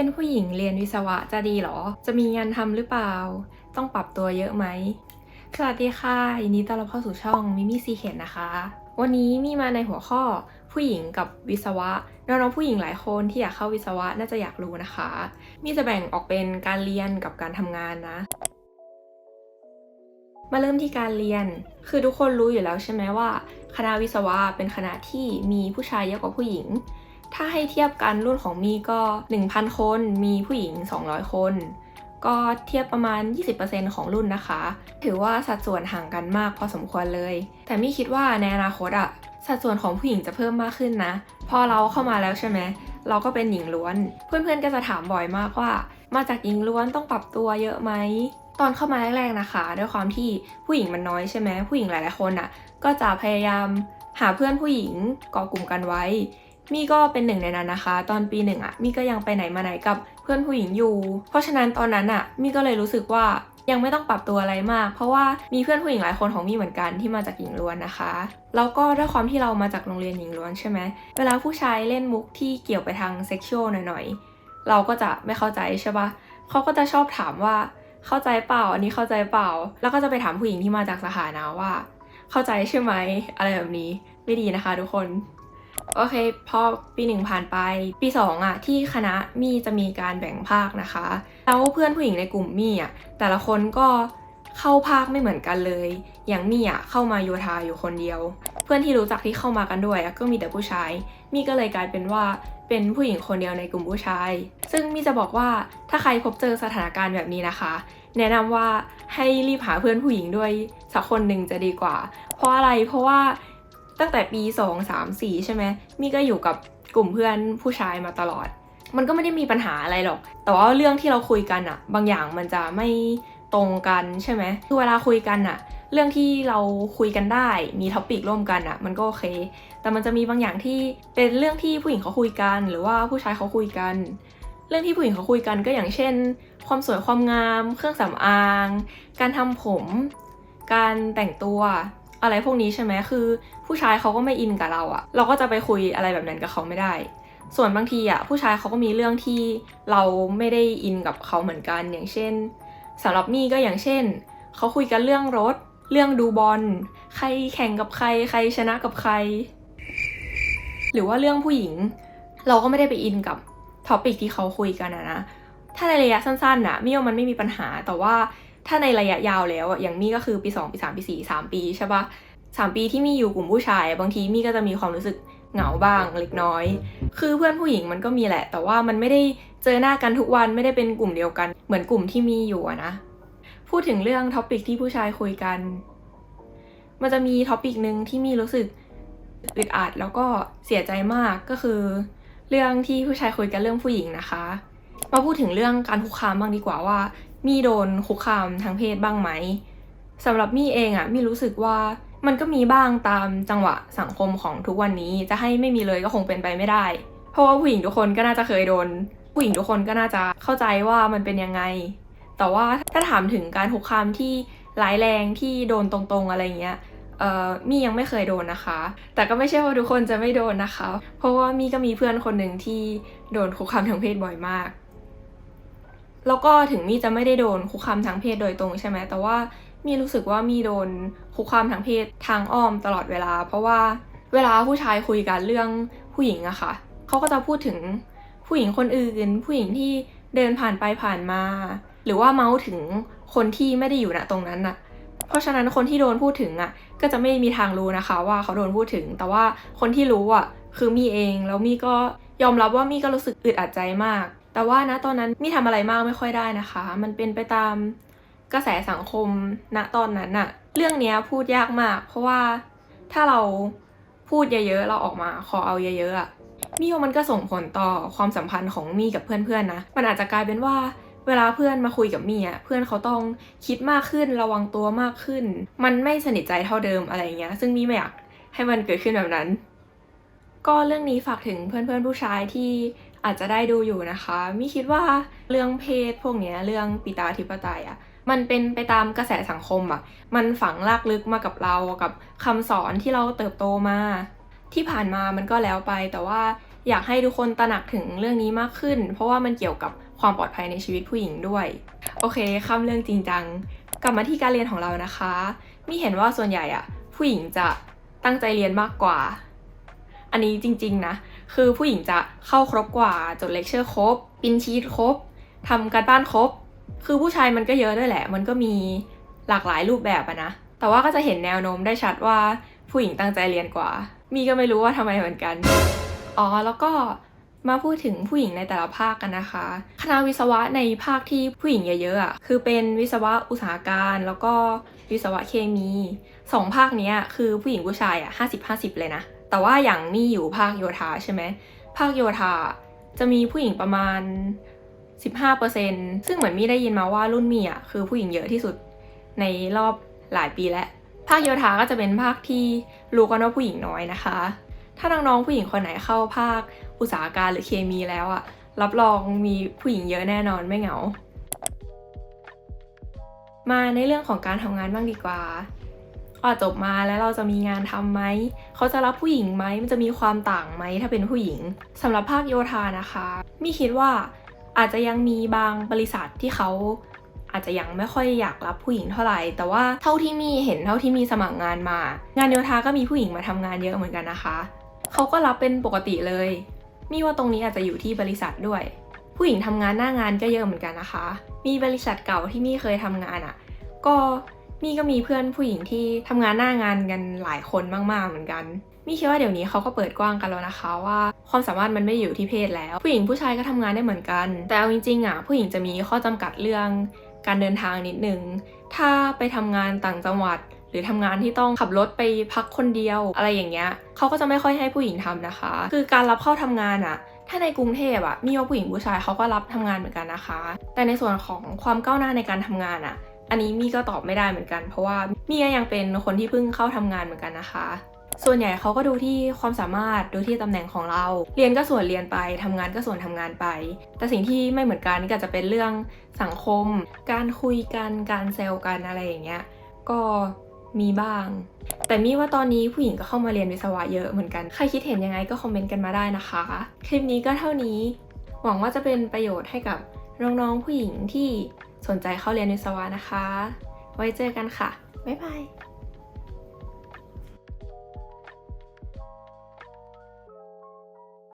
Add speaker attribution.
Speaker 1: เป็นผู้หญิงเรียนวิศวะจะดีหรอ จะมีงานทำหรือเปล่า ต้องปรับตัวเยอะไหม สวัสดีค่ะยินดีต้อนรับเข้าสู่ช่องมิมี่ซีเคนนะคะ วันนี้มีมาในหัวข้อผู้หญิงกับวิศวะน้องๆผู้หญิงหลายคนที่อยากเข้าวิศวะน่าจะอยากรู้นะคะ มีจะแบ่งออกเป็นการเรียนกับการทำงานนะมาเริ่มที่การเรียน คือทุกคนรู้อยู่แล้วใช่ไหมว่า คณะวิศวะเป็นคณะที่มีผู้ชายเยอะกว่าผู้หญิง ถ้าให้เทียบกันรุ่นของมีก็ 1,000 คนมีผู้หญิง 200 คน ก็เทียบประมาณ 20%ของรุ่นนะคะ ถือว่าสัดส่วนห่างกันมากพอสมควรเลย แต่มี่คิดว่าในอนาคตอะสัดส่วนของผู้หญิงจะเพิ่มมากขึ้นนะ พอเราเข้ามาแล้วใช่ไหมเราก็เป็นหญิงล้วน เพื่อนๆก็จะถามบ่อยมากว่า มาจากหญิงล้วนต้องปรับตัวเยอะไหมตอนเข้ามาแรกๆนะคะ ด้วยความที่ผู้หญิงมันน้อยใช่ไหมผู้หญิงหลายๆคนอะก็จะพยายามหาเพื่อนผู้หญิงก่อกลุ่มกันไว้ มี่ก็เป็นหนึ่งในนั้นนะคะ ตอนปีหนึ่งอะมี่ก็ยังไปไหนมาไหนกับเพื่อนผู้หญิงอยู่ เพราะฉะนั้นตอนนั้นอะมี่ก็เลยรู้สึกว่ายังไม่ต้องปรับตัวอะไรมาก เพราะว่ามีเพื่อนผู้หญิงหลายคนของมี่เหมือนกันที่มาจากหญิงล้วนนะคะ แล้วก็ด้วยความที่เรามาจากโรงเรียนหญิงล้วนใช่ไหมเวลาผู้ชายเล่นมุกที่เกี่ยวไปทางเซ็กชวลหน่อยๆ เราก็จะไม่เข้าใจใช่ปะเขาก็จะชอบถามว่าเข้าใจเปล่า อันนี้เข้าใจเปล่า แล้วก็จะไปถามผู้หญิงที่มาจากสถานะว่า เข้าใจใช่ไหมอะไรแบบนี้ไม่ดีนะคะ ทุกคน โอเค พอปีหนึ่งผ่านไป ปีสองอะที่คณะมี่จะมีการแบ่งภาคนะคะ แล้วเพื่อนผู้หญิงในกลุ่มมี่อะแต่ละคนก็เข้าภาคไม่เหมือนกันเลย อย่างมี่อะเข้ามาโยธาอยู่คนเดียว เพื่อนที่รู้จักที่เข้ามากันด้วยก็มีแต่ผู้ชาย มี่ก็เลยกลายเป็นว่าเป็นผู้หญิงคนเดียวในกลุ่มผู้ชาย ซึ่งมี่จะบอกว่าถ้าใครพบเจอสถานการณ์แบบนี้นะคะ แนะนำว่าให้รีบหาเพื่อนผู้หญิงด้วยสักคนหนึ่งจะดีกว่า เพราะอะไร เพราะว่า ตั้งแต่ปี 2 3 4 ใช่ไหมมี่ก็อยู่กับกลุ่มเพื่อนผู้ชายมาตลอด มันก็ไม่ได้มีปัญหาอะไรหรอก แต่ว่าเรื่องที่เราคุยกันอะบางอย่างมันจะไม่ตรงกันใช่ไหมคือเวลาคุยกันอะเรื่องที่เราคุยกันได้มีท็อปิกร่วมกันอะมันก็โอเค แต่มันจะมีบางอย่างที่เป็นเรื่องที่ผู้หญิงเขาคุยกัน หรือว่าผู้ชายเขาคุยกัน เรื่องที่ผู้หญิงเขาคุยกันก็อย่างเช่น ความสวยความงาม เครื่องสำอาง การทำผม การแต่งตัว อะไรพวกนี้ใช่ไหมคือ ผู้ชายเขาก็ไม่อินกับเราอะเราก็จะไปคุยอะไรแบบนั้นกับเขาไม่ได้ ส่วนบางทีอะผู้ชายเขาก็มีเรื่องที่เราไม่ได้อินกับเขาเหมือนกัน อย่างเช่นสำหรับมี่ก็อย่างเช่นเขาคุยกันเรื่องรถ เรื่องดูบอล ใครแข่งกับใคร ใครชนะกับใคร หรือว่าเรื่องผู้หญิง เราก็ไม่ได้ไปอินกับท็อปิกที่เขาคุยกันอะนะถ้าในระยะสั้นๆนะมี่ว่ามันไม่มีปัญหาแต่ว่า ถ้าในระยะยาวแล้วอะอย่างมี่ก็คือปี2ปี3ปี4 3ปีใช่ปะสามปีที่มี่อยู่กลุ่มผู้ชาย บางทีมี่ก็จะมีความรู้สึกเหงาบ้างเล็กน้อย คือเพื่อนผู้หญิงมันก็มีแหละ แต่ว่ามันไม่ได้เจอหน้ากันทุกวันไม่ได้เป็นกลุ่มเดียวกัน เหมือนกลุ่มที่มีอยู่นะ พูดถึงเรื่องท็อปิกที่ผู้ชายคุยกัน มันจะมีท็อปิกหนึ่งที่มี่รู้สึกอึดอัดแล้วก็เสียใจมากก็คือ เรื่องที่ผู้ชายคุยกันเรื่องผู้หญิงนะคะ มาพูดถึงเรื่องการคุกคามบ้างดีกว่าว่า มี่โดนคุกคามทางเพศบ้างไหมสำหรับมี่เองอะมี่รู้สึกว่ามันก็มีบ้างตามจังหวะสังคมของทุกวันนี้จะให้ไม่มีเลยก็คงเป็นไปไม่ได้ เพราะว่าผู้หญิงทุกคนก็น่าจะเคยโดน ผู้หญิงทุกคนก็น่าจะเข้าใจว่ามันเป็นยังไง แต่ว่าถ้าถามถึงการคุกคามที่ร้ายแรงที่โดนตรงๆอะไรเงี้ยเอ่อมี่ยังไม่เคยโดนนะคะ แต่ก็ไม่ใช่ว่าทุกคนจะไม่โดนนะคะ เพราะว่ามี่ก็มีเพื่อนคนหนึ่งที่โดนคุกคามทางเพศบ่อยมาก แล้วก็ถึงมี่จะไม่ได้โดนคุกคามทางเพศโดยตรงใช่ไหมแต่ว่ามี่รู้สึกว่ามี่โดนคุกคามทางเพศทางอ้อมตลอดเวลา เพราะว่าเวลาผู้ชายคุยกันเรื่องผู้หญิงอะค่ะเขาก็จะพูดถึงผู้หญิงคนอื่น ผู้หญิงที่เดินผ่านไปผ่านมา หรือว่าเมาส์ถึงคนที่ไม่ได้อยู่ณตรงนั้นน่ะเพราะฉะนั้นคนที่โดนพูดถึงอะก็จะไม่มีทางรู้นะคะ ว่าเขาโดนพูดถึง แต่ว่าคนที่รู้อะคือมี่เองแล้วมี่ก็ยอมรับว่ามี่ก็รู้สึกอึดอัดใจมาก แต่ว่านะตอนนั้นมี่ทำอะไรมากไม่ค่อยได้นะคะ มันเป็นไปตามกระแสสังคมณตอนนั้นอะเรื่องเนี้ยพูดยากมาก เพราะว่าถ้าเราพูดเยอะๆเราออกมาขอเอาเยอะๆอะมี่ว่ามันก็ส่งผลต่อความสัมพันธ์ของมี่กับเพื่อนๆนะ มันอาจจะกลายเป็นว่าเวลาเพื่อนมาคุยกับมี่อะเพื่อนเขาต้องคิดมากขึ้นระวังตัวมากขึ้น มันไม่สนิทใจเท่าเดิมอะไรเงี้ย ซึ่งมี่ไม่อยากให้มันเกิดขึ้นแบบนั้น ก็เรื่องนี้ฝากถึงเพื่อนๆผู้ชายที่ อาจจะได้ดูอยู่นะคะมีคิดว่าเรื่องเพศพวกนี้เรื่องปิตาธิปไตยอะมันเป็นไปตามกระแสสังคมอะมันฝังลากลึกมากับเรากับคำสอนที่เราเติบโตมา ที่ผ่านมามันก็แล้วไป แต่ว่าอยากให้ทุกคนตระหนักถึงเรื่องนี้มากขึ้น เพราะว่ามันเกี่ยวกับความปลอดภัยในชีวิตผู้หญิงด้วย โอเคข้ามเรื่องจริงจัง กลับมาที่การเรียนของเรานะคะ มีเห็นว่าส่วนใหญ่อะผู้หญิงจะตั้งใจเรียนมากกว่า นนี้จริงๆนะ คือผู้หญิงจะเข้าครบกว่าจดเลคเชอร์ครบ ปินชีตครบทำการบ้านครบ คือผู้ชายมันก็เยอะด้วยแหละ มันก็มีหลากหลายรูปแบบอะนะ แต่ว่าก็จะเห็นแนวโน้มได้ชัดว่าผู้หญิงตั้งใจเรียนกว่า มีก็ไม่รู้ว่าทำไมเหมือนกัน อ๋อ แล้วก็มาพูดถึงผู้หญิงในแต่ละภาคกันนะคะ คณะวิศวะในภาคที่ผู้หญิงเยอะๆอะคือเป็นวิศวะอุตสาหการแล้วก็วิศวะเคมีสองภาคนี้คือผู้หญิงผู้ชายอะห้าสิบห้าสิบเลยนะ แต่ว่าอย่างนี่อยู่ภาคโยธาใช่ไหมภาคโยธาจะมีผู้หญิงประมาณ 15%ซึ่งเหมือนมีได้ยินมาว่ารุ่นมีอะคือผู้หญิงเยอะที่สุดในรอบหลายปีแล้วภาคโยธาก็จะเป็นภาคที่รู้กันว่าผู้หญิงน้อยนะคะ ถ้าน้องๆผู้หญิงคนไหนเข้าภาคอุตสาหการหรือเคมีแล้วอะรับรองมีผู้หญิงเยอะแน่นอนไม่เหงา มาในเรื่องของการทำงานบ้างดีกว่า อะจบมาแล้วเราจะมีงานทำไหม เขาจะรับผู้หญิงไหม มันจะมีความต่างไหมถ้าเป็นผู้หญิงสำหรับภาคโยธานะคะมีคิดว่าอาจจะยังมีบางบริษัทที่เขาอาจจะยังไม่ค่อยอยากรับผู้หญิงเท่าไหร่ แต่ว่าเท่าที่มีเห็นเท่าที่มีสมัครงานมา งานโยธาก็มีผู้หญิงมาทำงานเยอะเหมือนกันนะคะ เขาก็รับเป็นปกติเลย มีว่าตรงนี้อาจจะอยู่ที่บริษัทด้วย ผู้หญิงทำงานหน้างานก็เยอะเหมือนกันนะคะ มีบริษัทเก่าที่มี่เคยทำงานอะ่ะ ก็ มี่ก็มีเพื่อนผู้หญิงที่ทำงานหน้างานกันหลายคนมาก ๆ เหมือนกันมี่คิดว่าเดี๋ยวนี้เขาก็เปิดกว้างกันแล้วนะคะว่าความสามารถมันไม่อยู่ที่เพศแล้ว ผู้หญิงผู้ชายก็ทำงานได้เหมือนกัน แต่เอาจริงๆอะผู้หญิงจะมีข้อจำกัดเรื่องการเดินทางนิดนึงถ้าไปทำงานต่างจังหวัด หรือทำงานที่ต้องขับรถไปพักคนเดียว อะไรอย่างเงี้ยเขาก็จะไม่ค่อยให้ผู้หญิงทำนะคะ คือการรับเข้าทำงานอะถ้าในกรุงเทพอะมีว่าผู้หญิงผู้ชายเขาก็รับทำงานเหมือนกันนะคะ แต่ในส่วนของความก้าวหน้าในการทำงานอะ อันนี้มี่ก็ตอบไม่ได้เหมือนกัน เพราะว่ามี่ก็ยังเป็นคนที่เพิ่งเข้าทำงานเหมือนกันนะคะ ส่วนใหญ่เขาก็ดูที่ความสามารถดูที่ตำแหน่งของเรา เรียนก็ส่วนเรียนไปทำงานก็ส่วนทำงานไป แต่สิ่งที่ไม่เหมือนกันก็จะเป็นเรื่องสังคม การคุยกันการแซวกันอะไรอย่างเงี้ยก็มีบ้าง แต่มี่ว่าตอนนี้ผู้หญิงก็เข้ามาเรียนวิศวะเยอะเหมือนกัน ใครคิดเห็นยังไงก็คอมเมนต์กันมาได้นะคะ คลิปนี้ก็เท่านี้ หวังว่าจะเป็นประโยชน์ให้กับน้องๆผู้หญิงที่ สนใจเข้าเรียนวิศวะนะคะ ไว้เจอกันค่ะ บ๊ายบาย